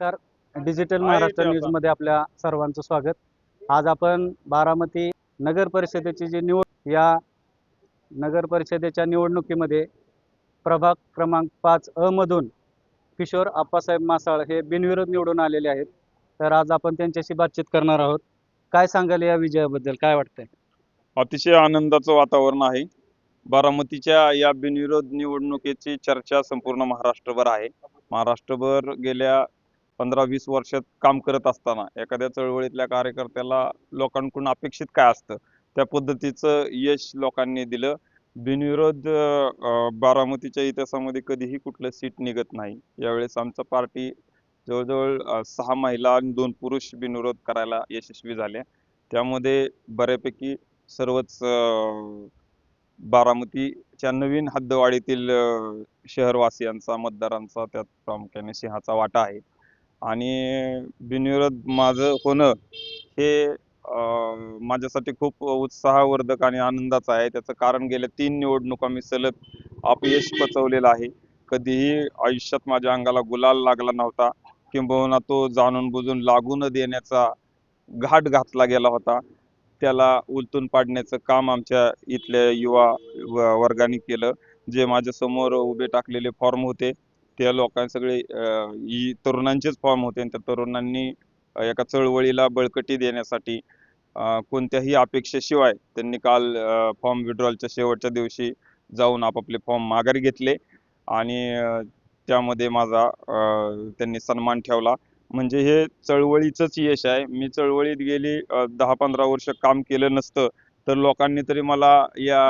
नमस्कार. डिजिटल महाराष्ट्र न्यूजमध्ये आपल्या सर्वांचं स्वागत. आज आपण बारामती नगर परिषदेची जी निवड या नगर परिषदेच्या निवडणुकीमध्ये प्रभाग क्रमांक पाच अ मधून किशोर आप्पासाहेब मासाळ हे बिनविरोध निवडून आलेले आहेत. तर आज आपण त्यांच्याशी बातचीत करणार आहोत. काय सांगाल या विजयाबद्दल? काय वाटतंय? अतिशय आनंदाचं वातावरण आहे. बारामतीच्या या बिनविरोध निवडणुकीची चर्चा संपूर्ण महाराष्ट्रभर आहे. महाराष्ट्रभर गेल्या पंधरा वीस वर्षात काम करत असताना एखाद्या चळवळीतल्या कार्यकर्त्याला लोकांकडून अपेक्षित काय असतं? त्या पद्धतीचं यश लोकांनी दिलं. बिनविरोध बारामतीच्या इतिहासामध्ये कधीही कुठलं सीट निघत नाही. यावेळेस आमचं पार्टी जवळजवळ सहा महिला आणि दोन पुरुष बिनविरोध करायला यशस्वी झाले. त्यामध्ये बऱ्यापैकी सर्वच बारामतीच्या नवीन हद्दवाढीतील शहरवासियांचा मतदारांचा त्यात प्रामुख्याने सिंहाचा वाटा आहे. आणि बिनविरोध माझं होणं हे अं, माझ्यासाठी खूप उत्साहवर्धक आणि आनंदाचं आहे. त्याचं कारण गेल्या तीन निवडणुका मी सलग अपयश पचवलेलं आहे. कधीही आयुष्यात माझ्या अंगाला गुलाल लागला नव्हता. किंबहुना तो जाणून बुजून लागू न देण्याचा घाट घातला गेला होता. त्याला उलटून पाडण्याचं काम आमच्या इथल्या युवा व- वर्गाने केलं जे माझ्यासमोर उभे टाकलेले फॉर्म होते. त्या लोकां सगळे अं, ही तरुणांचेच फॉर्म होते. आणि त्या तरुणांनी एका चळवळीला बळकटी देण्यासाठी अं, कोणत्याही अपेक्षेशिवाय त्यांनी काल फॉर्म विड्रॉलच्या शेवटच्या दिवशी जाऊन आपापले फॉर्म माघारी घेतले. आणि अं, त्यामध्ये माझा अं, त्यांनी सन्मान ठेवला. म्हणजे हे चळवळीचंच यश आहे. मी चळवळीत गेली दहा पंधरा वर्ष काम केलं नसतं तर लोकांनी तरी मला या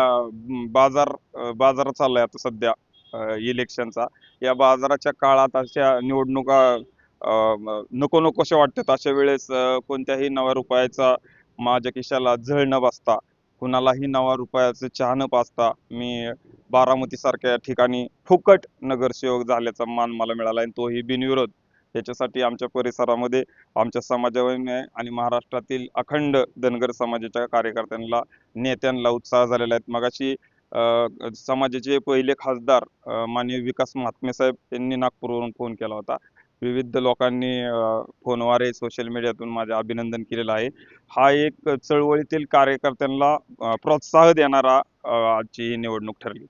बाजार अ, बाजार चाललाय आता सध्या. इलेक्शनचा या बाजाराच्या काळात अशा निवडणुका नको नको नकोशा वाटतात. अशा वेळेस कोणत्याही नव्या रुपयाचा माझ्या खिशाला झळ न बसता कुणालाही नवा रुपयाचं चहा न पाचता मी बारामतीसारख्या ठिकाणी फुकट नगरसेवक झाल्याचा मान मला मिळाला आणि तोही बिनविरोध. याच्यासाठी आमच्या परिसरामध्ये आमच्या समाजाने आणि महाराष्ट्रातील अखंड धनगर समाजाच्या कार्यकर्त्यांना नेत्यांना उत्साह झालेला आहे. मगाशी समाजाचे पहिले खासदार माननीय विकास महात्मे साहेब यांनी नागपूरवरून फोन केला होता. विविध लोकांनी फोनवारे सोशल मीडियातून माझे अभिनंदन केलेलं आहे. हा एक चळवळीतील कार्यकर्त्यांना प्रोत्साहन प्रोत्साह देणारा आजची ही निवडणूक ठरली.